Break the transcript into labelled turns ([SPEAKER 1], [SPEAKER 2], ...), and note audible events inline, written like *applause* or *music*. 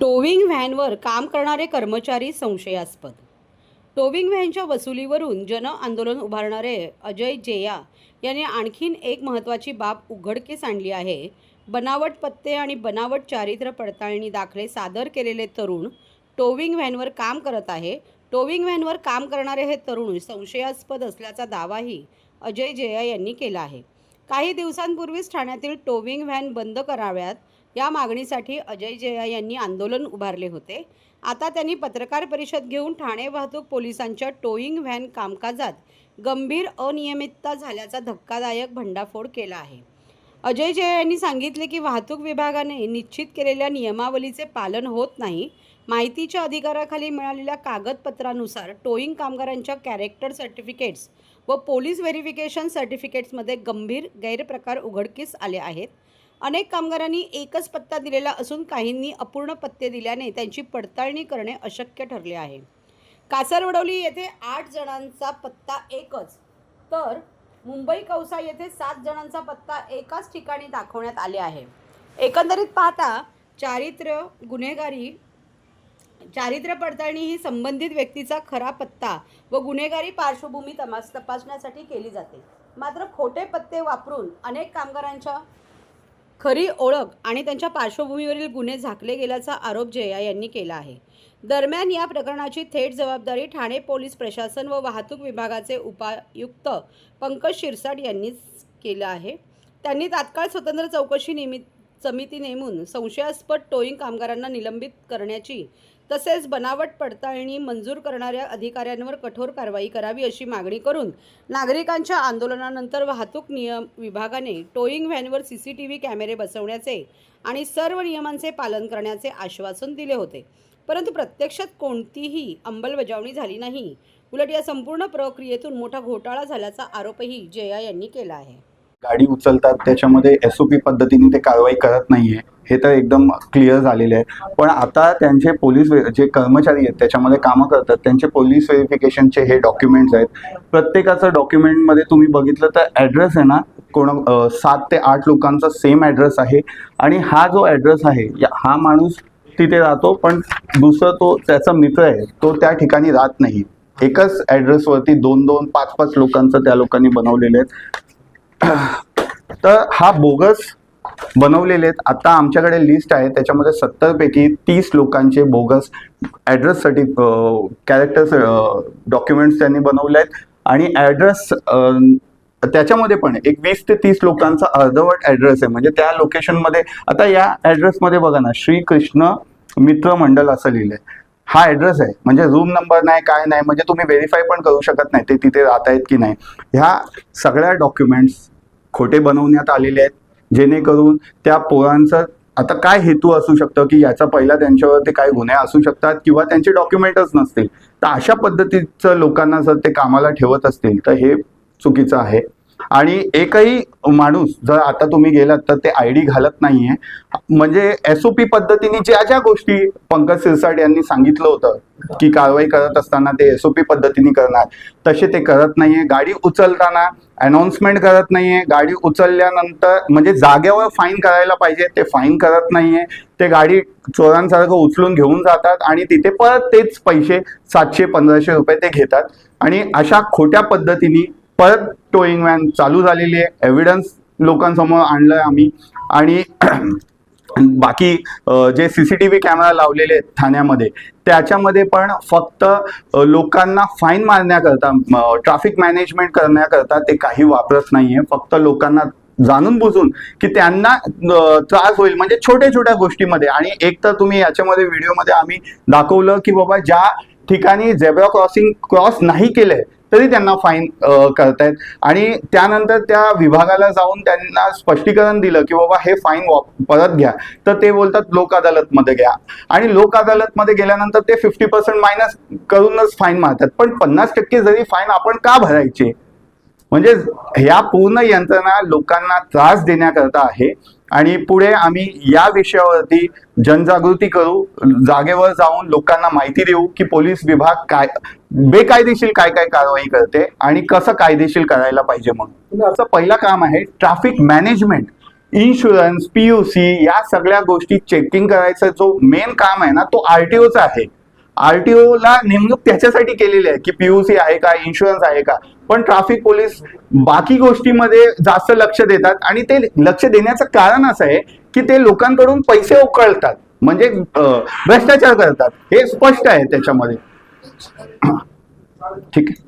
[SPEAKER 1] Towing व्हॅनवर काम करणारे कर्मचारी संशयास्पद. टोविंग व्हॅनच्या वसुलीवरून जन आंदोलन उभारणारे अजय जेया यांनी आणखीन एक महत्त्वाची बाब उघडकीस आणली आहे. बनावट पत्ते आणि बनावट चारित्र्य पडताळणी दाखले सादर केलेले तरुण टोविंग व्हॅनवर काम करत आहे. टोविंग व्हॅनवर काम करणारे हे तरुण संशयास्पद असल्याचा दावाही अजय जेया यांनी केला आहे. काही दिवसांपूर्वीच ठाण्यातील टोविंग व्हॅन बंद कराव्यात या मागणीसाठी अजय जया यांनी आंदोलन उभारले होते. आता त्यांनी पत्रकार परिषद घेऊन ठाणे वाहतूक पोलिसांच्या टोईंग व्हॅन कामकाजात गंभीर अनियमितता झाल्याचा धक्कादायक भंडाफोड केला आहे. अजय जया यांनी सांगितले की वाहतूक विभागाने निश्चित केलेल्या नियमावलीचे पालन होत नाही. माहितीच्या अधिकाराखाली मिळालेल्या कागदपत्रानुसार टोईंग कामगारांच्या कॅरेक्टर सर्टिफिकेट्स व पोलीस व्हेरिफिकेशन सर्टिफिकेट्समध्ये गंभीर गैरप्रकार उघडकीस आले आहेत. अनेक कामगारांनी एकच पत्ता दिलेला असून काहींनी अपूर्ण पत्ते दिल्याने त्यांची पडताळणी करणे अशक्य ठरले आहे. कासरवडवली येथे आठ जणांचा पत्ता एकच. तर मुंबई कौसा येथे सात जणांचा पत्ता एकाच ठिकाणी दाखवण्यात आले आहे. एकंदरीत पाहता चारित्र्य गुन्हेगारी चारित्र्य पडताळणी ही संबंधित व्यक्तीचा खरा पत्ता व गुन्हेगारी पार्श्वभूमी तमास तपासण्यासाठी केली जाते. मात्र खोटे पत्ते वापरून अनेक कामगारांच्या खरी ओळख आणि त्यांच्या पार्श्वभूमीवरील गुन्हे झाकले गेल्याचा आरोप जया यांनी केला आहे. दरम्यान या प्रकरणाची थेट जबाबदारी ठाणे पोलीस प्रशासन व वाहतूक विभागाचे उपायुक्त पंकज शिरसाट यांनीच केलं आहे. त्यांनी तात्काळ स्वतंत्र चौकशी निमित्त समिती नेमून संशयास्पद टोईंग कामगारांना निलंबित करण्याची तसेच बनावट पडताळणी मंजूर करणाऱ्या अधिकाऱ्यांवर कठोर कारवाई करावी अशी मागणी करून नागरिकांच्या आंदोलनानंतर वाहतूक नियम विभागाने टोईंग व्हॅनवर सी सी टी व्ही कॅमेरे बसवण्याचे आणि सर्व नियमांचे पालन करण्याचे आश्वासन दिले होते. परंतु प्रत्यक्षात कोणतीही अंमलबजावणी झाली नाही. उलट या संपूर्ण प्रक्रियेतून मोठा घोटाळा झाल्याचा आरोपही जया यांनी केला आहे.
[SPEAKER 2] गाडी उचलतात त्याच्यामध्ये एस ओ पी पद्धतीने ते कारवाई करत नाहीये. हे तर एकदम क्लिअर झालेले आहे. पण आता त्यांचे पोलीस वे- जे कर्मचारी आहेत त्याच्यामध्ये कामं करतात त्यांचे पोलीस व्हेरिफिकेशनचे हे डॉक्युमेंट्स आहेत. प्रत्येकाचं डॉक्युमेंटमध्ये तुम्ही बघितलं तर ॲड्रेस आहे ना कोण सात ते आठ लोकांचा सेम ॲड्रेस आहे. आणि हा जो ॲड्रेस आहे या- हा माणूस तिथे राहतो पण दुसरं तो त्याचा मित्र आहे तो त्या ठिकाणी राहत नाही. एकच ॲड्रेसवरती दोन दोन पाच पाच लोकांचं त्या लोकांनी बनवलेले आहेत तर हा बोगस बनवलेले आहेत. आता आमच्याकडे लिस्ट आहे. त्याच्यामध्ये सत्तरपैकी तीस लोकांचे बोगस ॲड्रेस सर्टि कॅरेक्टर डॉक्युमेंट्स त्यांनी बनवले आहेत. आणि ॲड्रेस त्याच्यामध्ये पण एक वीस ते तीस लोकांचा अर्धवट ॲड्रेस आहे. म्हणजे त्या लोकेशनमध्ये आता या ॲड्रेसमध्ये बघा ना श्रीकृष्ण मित्र मंडल असं लिहिलंय. हा ॲड्रेस आहे. म्हणजे रूम नंबर नाही काय नाही म्हणजे तुम्ही व्हेरीफाय पण करू शकत नाही ते तिथे राहत आहेत की नाही. ह्या सगळ्या डॉक्युमेंट्स खोटे बनवण्यात आलेले आहेत. जेणेकरून त्या पोरांचं आता काय हेतू असू शकतं की याचा पहिला त्यांच्यावर ते काय गुन्हे असू शकतात किंवा त्यांचे डॉक्युमेंटच नसतील. तर अशा पद्धतीचं लोकांना जर ते कामाला ठेवत असतील तर हे चुकीचं आहे. आणि एकही माणूस जर आता तुम्ही गेलात तर ते आय डी घालत नाहीये. म्हणजे एस ओ पी पद्धतीने ज्या ज्या गोष्टी पंकज सिरसाट यांनी सांगितलं होतं की कारवाई करत असताना ते एस ओ पी पद्धतीने करणार तसे ते करत नाहीये. गाडी उचलताना अनाउन्समेंट करत नाहीये. गाडी उचलल्यानंतर म्हणजे जागेवर फाईन करायला पाहिजे ते फाईन करत नाहीये. ते गाडी चोरांसारखं उचलून घेऊन जातात आणि तिथे परत तेच पैसे सातशे पंधराशे रुपये ते घेतात. आणि अशा खोट्या पद्धतीने परत टोईंग व्हॅन चालू झालेली आहे. एव्हिडन्स लोकांसमोर आणलंय आम्ही. आणि *clears throat* बाकी जे C C T V camera लावलेले आहेत ठाण्यामध्ये त्याच्यामध्ये पण फक्त लोकांना फाईन मारण्याकरता ट्रॅफिक मॅनेजमेंट करण्याकरता ते काही वापरत नाहीये. फक्त लोकांना जाणून बुजून की त्यांना त्रास होईल. म्हणजे छोट्या छोट्या गोष्टीमध्ये. आणि एक तर तुम्ही याच्यामध्ये व्हिडिओमध्ये आम्ही दाखवलं की बाबा ज्या ठिकाणी झेब्रा क्रॉसिंग क्रॉस नाही केलंय तरी त्यांना फाईन करतायत. आणि त्यानंतर त्या विभागाला जाऊन त्यांना स्पष्टीकरण दिलं की बाबा हे फाईन परत घ्या. तर ते बोलतात लोक अदालतमध्ये घ्या. आणि लोक अदालतमध्ये गेल्यानंतर ते फिफ्टी पर्सेंट मायनस करूनच फाईन मारतात. पण पन्नास टक्के जरी फाईन आपण का भरायचे? म्हणजे ह्या पूर्ण यंत्रणा लोकांना त्रास देण्याकरता आहे. आणि पुढे आम्ही या विषयावरती जनजागृती करू जागेवर जाऊन लोकांना माहिती देऊ की पोलीस विभाग काय बेकायदेशीर काय काय कारवाई करते आणि कसं कायदेशीर करायला पाहिजे म्हणून. म्हणजे असं पहिलं काम आहे ट्रॅफिक मॅनेजमेंट इन्शुरन्स पीयूसी या सगळ्या गोष्टी चेकिंग करायचा जो मेन काम आहे ना तो आरटीओचा आहे. आरटीओ ला नेमणूक त्याच्यासाठी केलेली आहे की पीयूसी आहे का इन्शुरन्स आहे का? पण ट्रॅफिक पोलीस बाकी गोष्टीमध्ये जास्त लक्ष देतात. आणि ते लक्ष देण्याचं कारण असं आहे की ते लोकांकडून पैसे उकळतात. म्हणजे भ्रष्टाचार करतात. हे स्पष्ट आहे त्याच्यामध्ये. ठीक आहे.